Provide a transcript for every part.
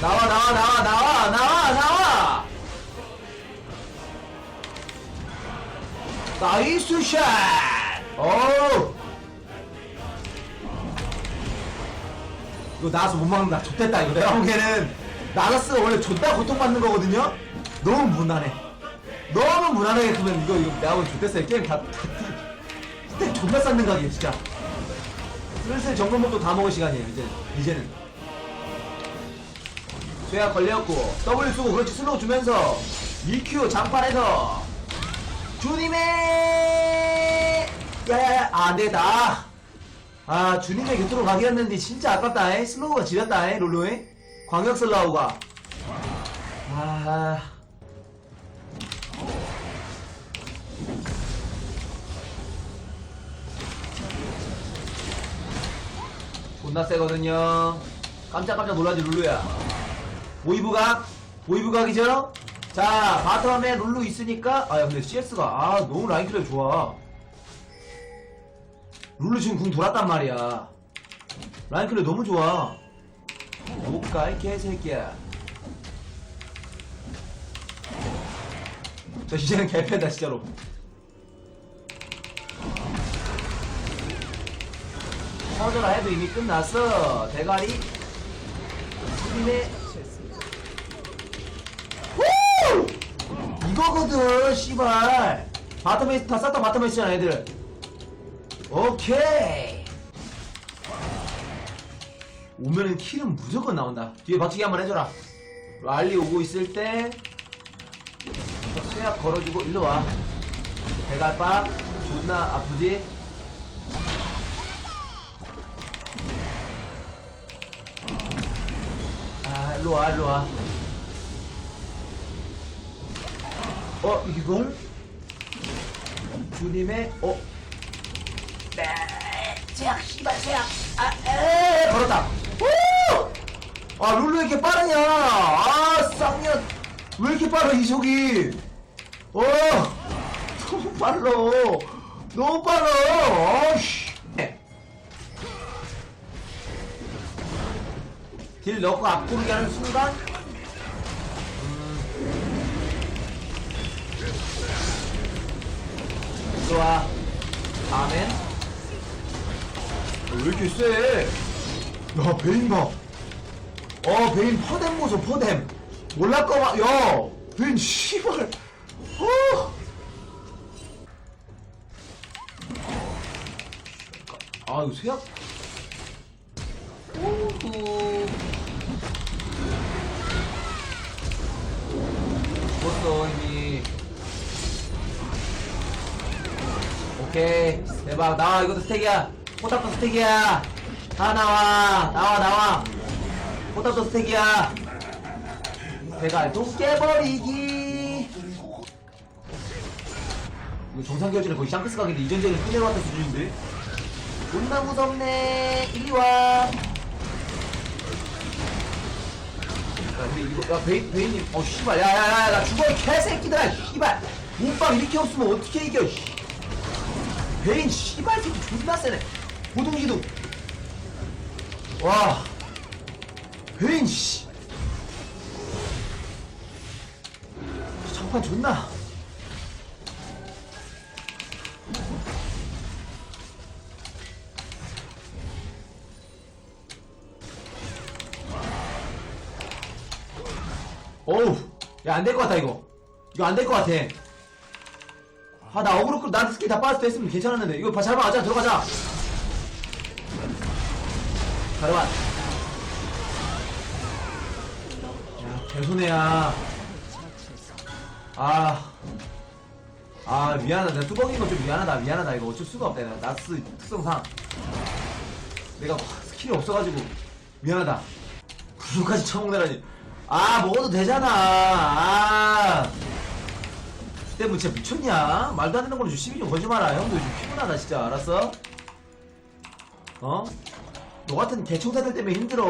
나와 나와 나와 나와 나와 나와 나이스 샷! 오! 이거 나와서 못 막는다. 좋됐다. 이거 내가 보기에는 나가스 원래 존나 고통받는 거거든요? 너무 무난해. 너무 무난하게 크면 이거, 이거 내가 보기엔 좋됐어요. 게임 다, 다, 스택 존나 쌓는 각이에요, 진짜. 슬슬 정글목도 다 먹을 시간이에요, 이제. 이제는. 쇠약 걸렸고, W 쓰고 그렇지 슬로우 주면서, EQ 장판에서, 주님의 야야야 아 안되겠다. 아 주님의 곁으로 가기였는데 진짜 아깝다 에 슬로우가 지렸다 에 롤로에 광역 슬라우가. 아. 존나 세거든요. 깜짝깜짝 놀라지 룰루야 보이브각? 보이브각이죠? 자 바텀에 룰루 있으니까. 아 근데 CS가 아 너무 라인 클리어 좋아. 룰루 지금 궁 돌았단 말이야. 라인 클리어 너무 좋아. 못가 이 개새끼야. 저 이제는 개패다 진짜로. 터져라 해도 이미 끝났어. 대가리. 수빈의 이거거든 씨발. 바텀에이스 다 쌌다 바텀에이스잖아 애들. 오케이. 오면은 킬은 무조건 나온다. 뒤에 박치기 한번 해줘라. 랄리 오고 있을 때. 수약 걸어주고 일로와. 대갈빡 존나 아프지? 아 일로와 일로와 어 이걸? 주님의 어. 네, 제약 씨발 제약 아에. 걸었다. 오! 아 룰루 왜 이렇게 빠르냐? 아 쌍년. 왜 이렇게 빠르 이속이? 어. 너무 빨라. 너무 빨라. 아씨. 딜 넣고 앞구르기 하는 순간 좋아. 아멘. 왜 이렇게 세? 야, 베인 봐. 어, 베인 퍼뎀 보소, 퍼뎀. 몰랐거마, 야, 베인 씨발. 어. 아, 이거 쇠약. 오구. 죽었어, 이미. 오케이. 대박. 나와 이것도 스택이야. 포탑도 스택이야. 다 나와. 나와 나와. 포탑도 스택이야. 대갈도 깨버리기. 이거 정상결전에 거의 샹크스 각인데 이전전에 끝내러 왔던 수준인데. 존나 무섭네. 이리와. 야 근데 이거 야 베인 베인님 어 씨발. 야 야 야 나 죽어 이 개새끼들아 씨발. 몸빵 이렇게 없으면 어떻게 이겨 씨. 베인 씨발 새끼 존나 세네. 고동기도. 와. 베인 씨. 장판 존나. 어우 야 안 될 것 같다 이거. 이거 안 될 것 같아 아 나 어그로 끌 나한테 스킬 다 빠졌을 때 했으면 괜찮았는데. 이거 봐 잘봐 가자 들어가자. 가려와 야 개손해야. 아. 아 미안하다. 내가 뚜벅인 거 좀 미안하다. 미안하다. 이거 어쩔 수가 없다. 내가 나스 특성상. 내가 스킬이 없어가지고. 미안하다. 구조까지 처먹느라니. 아 먹어도 되잖아. 아 뭐 진짜 미쳤냐? 말도 안 되는 걸로 좀 시비 좀 걸지 마라. 형도 요즘 피곤하다 진짜 알았어? 어? 너 같은 개청사들 때문에 힘들어.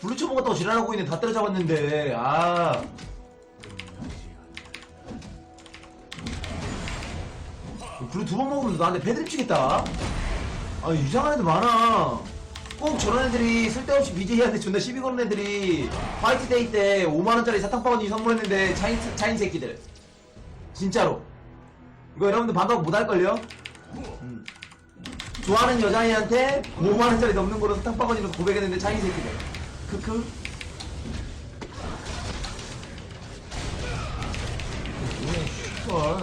블루 쳐먹었다고 지랄하고 있는 다 때려잡았는데 아. 블루 두 번 먹으면 나한테 배드립 치겠다. 아 이상한 애들 많아. 꼭 저런 애들이 쓸데없이 BJ한테 존나 시비 거는 애들이 화이트데이 때 5만원짜리 사탕바구니 선물했는데 차인, 차인 새끼들 진짜로 이거 여러분들 반박 못 할걸요? 음. 좋아하는 여자애한테 5만원짜리 넘는 거로 사탕바구니로 고백했는데 차인 새끼들 크크 헐,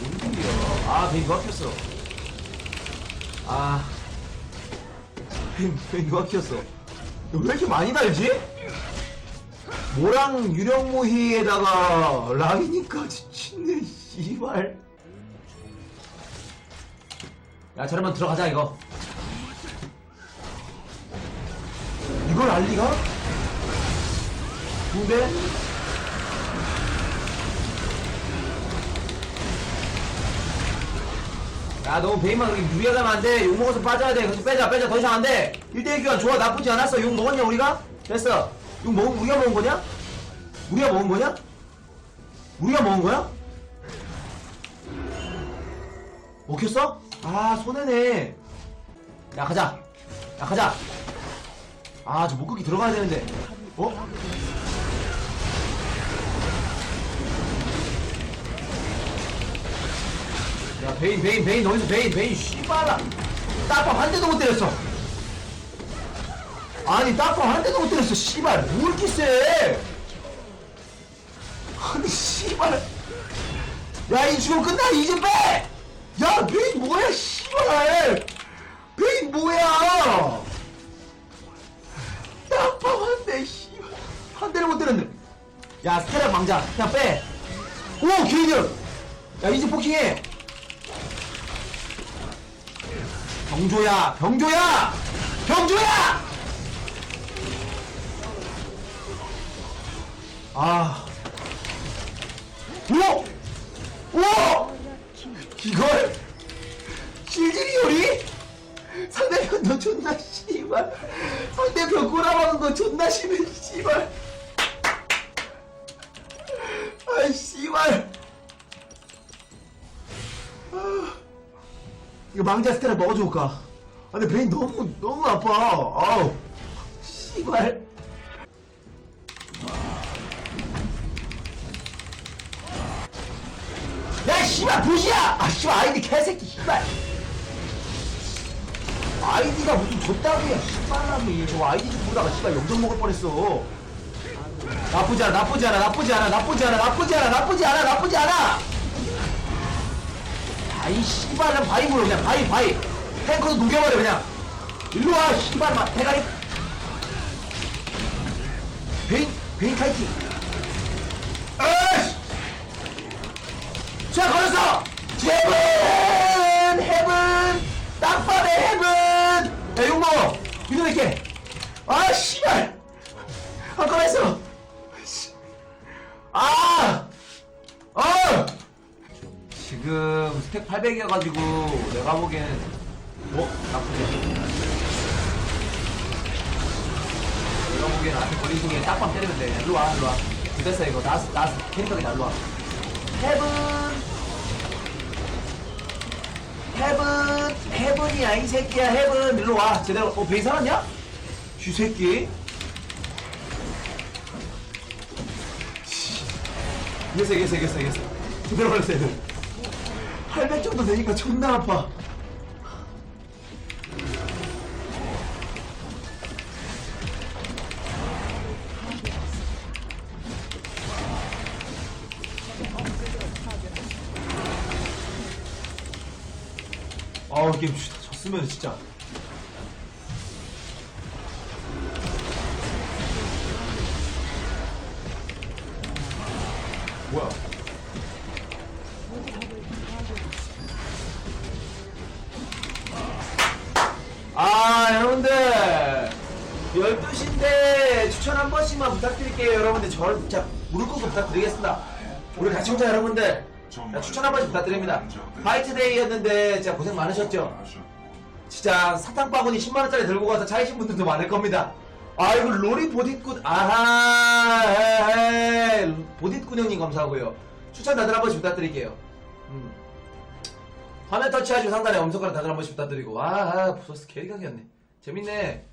뭔 소리야. 아, 누가 켰어. 아. 켰어. 너왜 이렇게 많이 달지? 모랑 유령모희에다가 랑이니까지 친네, 씨발. 야, 저러면 들어가자, 이거. 이걸 알리가? 근데? 야, 너무 베인만 그렇게 무리하게 하면 안 돼. 욕 먹어서 빠져야 돼. 그래서 빼자, 빼자. 더 이상 안 돼. 1대1 교환 좋아. 나쁘지 않았어. 욕 먹었냐, 우리가? 됐어. 욕 먹은, 우리가 먹은 거냐? 우리가 먹은 거냐? 우리가 먹은 거야? 먹혔어? 아, 손해네. 야, 가자. 야, 가자. 아, 저 목극기 들어가야 되는데. 어? 야 베인 베인 베인 어디서 베인 베인 씨발라 딱밤 한 대도 못 때렸어 아니 딱밤 한 대도 못 때렸어. 씨발 뭐 이렇게 세 아니 씨발. 야이 죽음 끝나? 이제 빼야 베인 뭐야 씨발. 베인 뭐야? 딱밤 한대 씨발. 한 대를 못 때렸네. 야 스테라 망자. 그냥 빼오 개이들 야 이제 포킹해. 병조야, 병조야, 병조야! 아, 오, 오, 이걸 실질이 요리? 상대편 너 존나 씨발, 상대편 꼬라박은 거 존나 심해 씨발. 아이 씨발. 아. 이거 망자 스테라 먹어줄까? 아, 근데 베인 너무 너무 아파. 아우, 씨발. 씨발 부시야! 아, 씨발 아이디 개새끼, 씨발. 아이디가 무슨 좆다구야, 씨발람이. 저 아이디 좀 보다가 씨발 영정 먹을 뻔했어. 나쁘지 않아, 나쁘지 않아, 나쁘지 않아, 나쁘지 않아, 나쁘지 않아, 나쁘지 않아, 나쁘지 않아. 아이 씨발은 바위 물어 그냥 바위 바위 탱커도 녹여버려 그냥 일로 와 씨발 마 대가리 베인 베인 카이팅 이렇게? 아 씨발! 아까 했어! 아! 아! 지금 스택 800이어가지고 내가 보기엔 어? 나쁘네 내가 보기엔 앞에 거리 중에 딱밤 때리면 돼. 일로와 일로와. 됐어 이거. 나스 나스 캐릭터가 일로와. 헤븐 헤븐이야 이 새끼야 헤븐. 일로 와. 제대로. 어 베이 살았냐? 쥐새끼. 이겼어 이겼어 이겼어 이겼어. 그대로 걸렸어 애들 800 정도 되니까 존나 아파. 아우 게임 진짜 졌으면 진짜. 뭐야? 아 여러분들! 12시인데 추천 한 번씩만 부탁드릴게요 여러분들. 저를 진짜 무릎 꿇고 부탁드리겠습니다. 우리 같이 혼자 여러분들. 자, 추천 한 번씩 부탁드립니다. 화이트데이였는데 진짜 고생 많으셨죠 진짜 사탕 바구니 10만원짜리 들고 가서 차이신 분들도 많을 겁니다. 아이고 로리 보디꾼 아하 보디꾼 형님 감사하고요. 추천 다들 한 번씩 부탁드릴게요. 음. 화면 터치하시고 상단에 엄석가락 다들 한 번씩 부탁드리고. 아, 아 부서스 개리각이었네. 재밌네